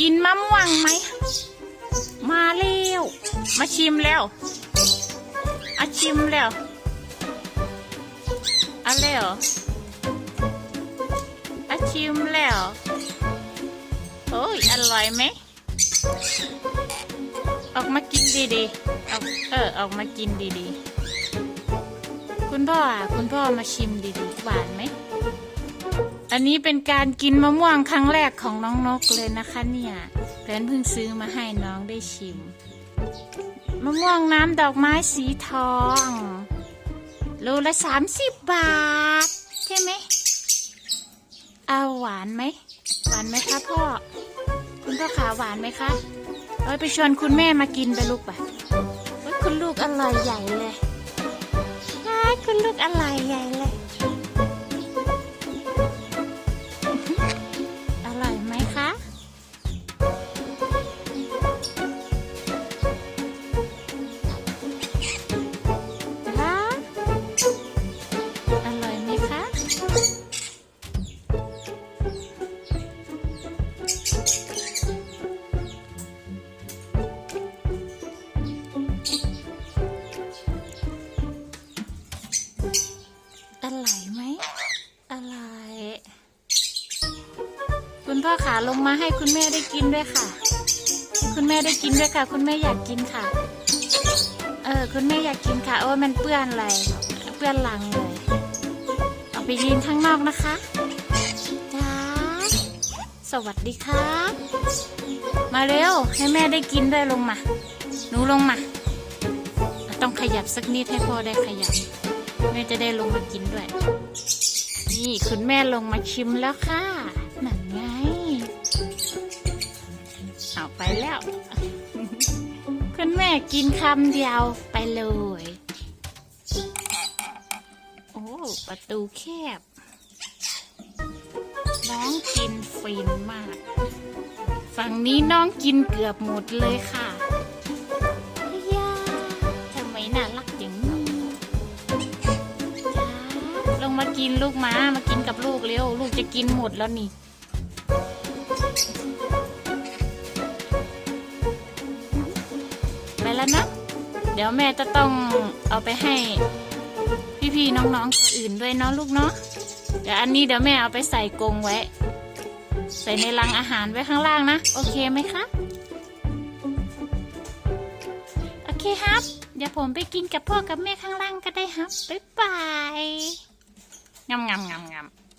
กินมะม่วงไหม มาเร็ว มาชิมแล้วอาชิมแล้วอะไรเหรออาชิมแล้วโอ้ยอร่อยไหม ออกมากินดีๆออกเออ ออกมากินดีๆ คุณพ่ออะคุณพ่อมาชิมดีๆ หวานไหม อันนี้เป็นการกินมะม่วงครั้งแรกของน้องนกเลยนะคะเนี่ยแฟนเพิ่งซื้อมาให้น้องได้ชิม มะม่วงน้ำดอกไม้สีทองโลละสามสิบบาท ใช่ไหม เอาหวานไหม หวานไหมคะพ่อ คุณพ่อขาหวานไหมคะเอาไปชวนคุณแม่มากินไปลูกไปเฮ้ยคุณลูกอร่อยใหญ่เลยคุณลูกอร่อยใหญ่เลย อร่อยไหมอร่อยคุณพ่อขาลงมาให้คุณแม่ได้กินด้วยค่ะ คุณแม่ได้กินด้วยค่ะ คุณแม่อยากกินค่ะ เออ คุณแม่อยากกินค่ะ โอ้ยมันเปื้อนอะไร เปื้อนหลังเลย เอาไปยืนข้างนอกนะคะจ้าสวัสดีครับมาเร็ว ให้แม่ได้กินด้วยลงมา หนูลงมา ต้องขยับสักนิดให้พ่อได้ขยับ แม่จะได้ลงมากินด้วย นี่คุณแม่ลงมาชิมแล้วค่ะนั่นไงเอาไปแล้ว คุณแม่กินคำเดียวไปเลย โอ้ ประตูแคบ น้องกินฟินมาก ฝั่งนี้น้องกินเกือบหมดเลยค่ะ มากินลูกม้ามากินกับลูกเร็ว ลูกจะกินหมดแล้วนี่ไปแล้วนะ เดี๋ยวแม่จะต้องเอาไปให้พี่ๆน้องๆคนอื่นด้วยเนาะลูกเนาะเดี๋ยวอันนี้เดี๋ยวแม่เอาไปใส่กรงไว้ ใส่ในรังอาหารไว้ข้างล่างนะ โอเคไหมคะโอเคครับ เดี๋ยวผมไปกินกับพ่อกับแม่ข้างล่างก็ได้ครับ บ๊ายบาย งามงามงำงำ